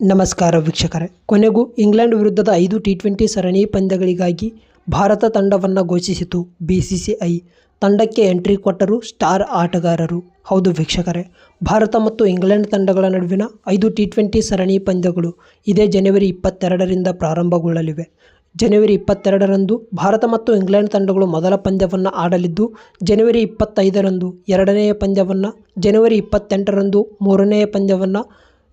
ನಮಸ್ಕಾರ ವೀಕ್ಷಕರೇ. ಕೊನೆಗೂ ಇಂಗ್ಲೆಂಡ್ ವಿರುದ್ಧದ ಐದು ಟಿ ಟ್ವೆಂಟಿ ಸರಣಿ ಪಂದ್ಯಗಳಿಗಾಗಿ ಭಾರತ ತಂಡವನ್ನು ಘೋಷಿಸಿತು ಬಿಸಿಸಿಐ ತಂಡಕ್ಕೆ ಎಂಟ್ರಿ ಕೊಟ್ಟರು ಸ್ಟಾರ್ ಆಟಗಾರರು. ಹೌದು ವೀಕ್ಷಕರೇ, ಭಾರತ ಮತ್ತು ಇಂಗ್ಲೆಂಡ್ ತಂಡಗಳ ನಡುವಿನ ಐದು ಟಿ ಟ್ವೆಂಟಿ ಸರಣಿ ಪಂದ್ಯಗಳು ಇದೇ ಜನವರಿ ಇಪ್ಪತ್ತೆರಡರಿಂದ ಪ್ರಾರಂಭಗೊಳ್ಳಲಿವೆ. ಜನವರಿ ಇಪ್ಪತ್ತೆರಡರಂದು ಭಾರತ ಮತ್ತು ಇಂಗ್ಲೆಂಡ್ ತಂಡಗಳು ಮೊದಲ ಪಂದ್ಯವನ್ನು ಆಡಲಿದ್ದು, ಜನವರಿ ಇಪ್ಪತ್ತೈದರಂದು ಎರಡನೆಯ ಪಂದ್ಯವನ್ನು, ಜನವರಿ ಇಪ್ಪತ್ತೆಂಟರಂದು ಮೂರನೆಯ ಪಂದ್ಯವನ್ನು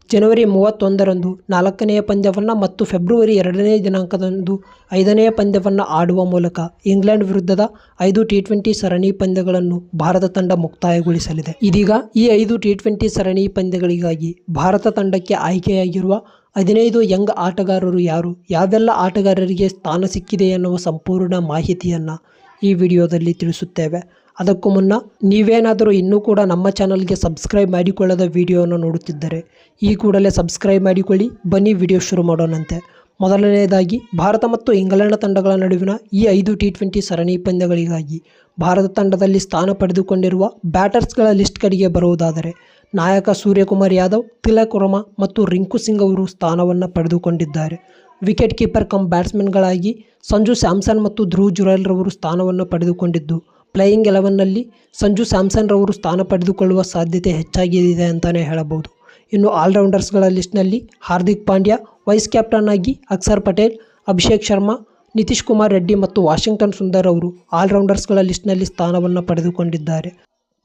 ಜನವರಿ ಮೂವತ್ತೊಂದರಂದು ನಾಲ್ಕನೆಯ ಪಂದ್ಯವನ್ನು ಮತ್ತು ಫೆಬ್ರವರಿ ಎರಡನೇ ದಿನಾಂಕದಂದು ಐದನೆಯ ಪಂದ್ಯವನ್ನು ಆಡುವ ಮೂಲಕ ಇಂಗ್ಲೆಂಡ್ ವಿರುದ್ಧದ ಐದು ಟಿ ಟ್ವೆಂಟಿ ಸರಣಿ ಪಂದ್ಯಗಳನ್ನು ಭಾರತ ತಂಡ ಮುಕ್ತಾಯಗೊಳಿಸಲಿದೆ. ಇದೀಗ ಈ ಐದು ಟಿ ಟ್ವೆಂಟಿ ಸರಣಿ ಪಂದ್ಯಗಳಿಗಾಗಿ ಭಾರತ ತಂಡಕ್ಕೆ ಆಯ್ಕೆಯಾಗಿರುವ ಹದಿನೈದು ಯಂಗ್ ಆಟಗಾರರು ಯಾರು, ಯಾವೆಲ್ಲ ಆಟಗಾರರಿಗೆ ಸ್ಥಾನ ಸಿಕ್ಕಿದೆ ಎನ್ನುವ ಸಂಪೂರ್ಣ ಮಾಹಿತಿಯನ್ನು ಈ ವಿಡಿಯೋದಲ್ಲಿ ತಿಳಿಸುತ್ತೇವೆ. ಅದಕ್ಕೂ ಮುನ್ನ ನೀವೇನಾದರೂ ಇನ್ನೂ ಕೂಡ ನಮ್ಮ ಚಾನಲ್ಗೆ ಸಬ್ಸ್ಕ್ರೈಬ್ ಮಾಡಿಕೊಳ್ಳದ ವಿಡಿಯೋವನ್ನು ನೋಡುತ್ತಿದ್ದರೆ ಈ ಕೂಡಲೇ ಸಬ್ಸ್ಕ್ರೈಬ್ ಮಾಡಿಕೊಳ್ಳಿ. ಬನ್ನಿ ವಿಡಿಯೋ ಶುರು ಮಾಡೋಣಂತೆ. ಮೊದಲನೆಯದಾಗಿ, ಭಾರತ ಮತ್ತು ಇಂಗ್ಲೆಂಡ್ ತಂಡಗಳ ನಡುವಿನ ಈ ಐದು ಟಿ ಟ್ವೆಂಟಿ ಸರಣಿ ಪಂದ್ಯಗಳಿಗಾಗಿ ಭಾರತ ತಂಡದಲ್ಲಿ ಸ್ಥಾನ ಪಡೆದುಕೊಂಡಿರುವ ಬ್ಯಾಟರ್ಸ್ಗಳ ಲಿಸ್ಟ್ ಕಡೆಗೆ ಬರುವುದಾದರೆ, ನಾಯಕ ಸೂರ್ಯಕುಮಾರ್ ಯಾದವ್, ತಿಲಕ್ ವರ್ಮಾ ಮತ್ತು ರಿಂಕು ಸಿಂಗ್ ಅವರು ಸ್ಥಾನವನ್ನು ಪಡೆದುಕೊಂಡಿದ್ದಾರೆ. ವಿಕೆಟ್ ಕೀಪರ್ ಕಮ್ ಬ್ಯಾಟ್ಸ್ಮನ್ಗಳಾಗಿ ಸಂಜು ಸ್ಯಾಮ್ಸನ್ ಮತ್ತು ಧ್ರುವ್ ಜುರೈಲ್ರವರು ಸ್ಥಾನವನ್ನು ಪಡೆದುಕೊಂಡಿದ್ದು ಪ್ಲೇಯಿಂಗ್ ಎಲೆವನ್ನಲ್ಲಿ ಸಂಜು ಸ್ಯಾಮ್ಸನ್ ರವರು ಸ್ಥಾನ ಪಡೆದುಕೊಳ್ಳುವ ಸಾಧ್ಯತೆ ಹೆಚ್ಚಾಗಿದೆ ಅಂತಲೇ ಹೇಳಬಹುದು. ಇನ್ನು ಆಲ್ರೌಂಡರ್ಸ್ಗಳ ಲಿಸ್ಟ್ನಲ್ಲಿ ಹಾರ್ದಿಕ್ ಪಾಂಡ್ಯ, ವೈಸ್ ಕ್ಯಾಪ್ಟನ್ ಆಗಿ ಅಕ್ಷರ್ ಪಟೇಲ್, ಅಭಿಷೇಕ್ ಶರ್ಮಾ, ನಿತೀಶ್ ಕುಮಾರ್ ರೆಡ್ಡಿ ಮತ್ತು ವಾಷಿಂಗ್ಟನ್ ಸುಂದರ್ ಅವರು ಆಲ್ರೌಂಡರ್ಸ್ಗಳ ಲಿಸ್ಟ್ನಲ್ಲಿ ಸ್ಥಾನವನ್ನು ಪಡೆದುಕೊಂಡಿದ್ದಾರೆ.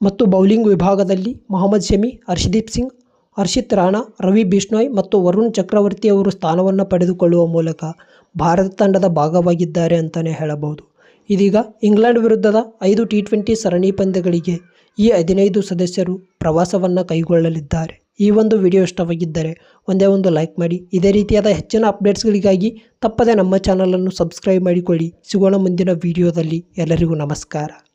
ಮತ್ತು ಬೌಲಿಂಗ್ ವಿಭಾಗದಲ್ಲಿ ಮೊಹಮ್ಮದ್ ಶಮಿ, ಹರ್ಷದೀಪ್ ಸಿಂಗ್, ಹರ್ಷಿತ್ ರಾಣಾ, ರವಿ ಬಿಷ್ಣೋಯ್ ಮತ್ತು ವರುಣ್ ಚಕ್ರವರ್ತಿ ಅವರು ಸ್ಥಾನವನ್ನು ಪಡೆದುಕೊಳ್ಳುವ ಮೂಲಕ ಭಾರತ ತಂಡದ ಭಾಗವಾಗಿದ್ದಾರೆ ಅಂತಲೇ ಹೇಳಬಹುದು. ಇದೀಗ ಇಂಗ್ಲೆಂಡ್ ವಿರುದ್ಧದ ಐದು ಟಿ ಟ್ವೆಂಟಿ ಸರಣಿ ಪಂದ್ಯಗಳಿಗೆ ಈ ಹದಿನೈದು ಸದಸ್ಯರು ಪ್ರವಾಸವನ್ನು ಕೈಗೊಳ್ಳಲಿದ್ದಾರೆ. ಈ ಒಂದು ವಿಡಿಯೋ ಇಷ್ಟವಾಗಿದ್ದರೆ ಒಂದೇ ಒಂದು ಲೈಕ್ ಮಾಡಿ. ಇದೇ ರೀತಿಯಾದ ಹೆಚ್ಚಿನ ಅಪ್ಡೇಟ್ಸ್ಗಳಿಗಾಗಿ ತಪ್ಪದೆ ನಮ್ಮ ಚಾನಲನ್ನು ಸಬ್ಸ್ಕ್ರೈಬ್ ಮಾಡಿಕೊಳ್ಳಿ. ಸಿಗೋಣ ಮುಂದಿನ ವಿಡಿಯೋದಲ್ಲಿ. ಎಲ್ಲರಿಗೂ ನಮಸ್ಕಾರ.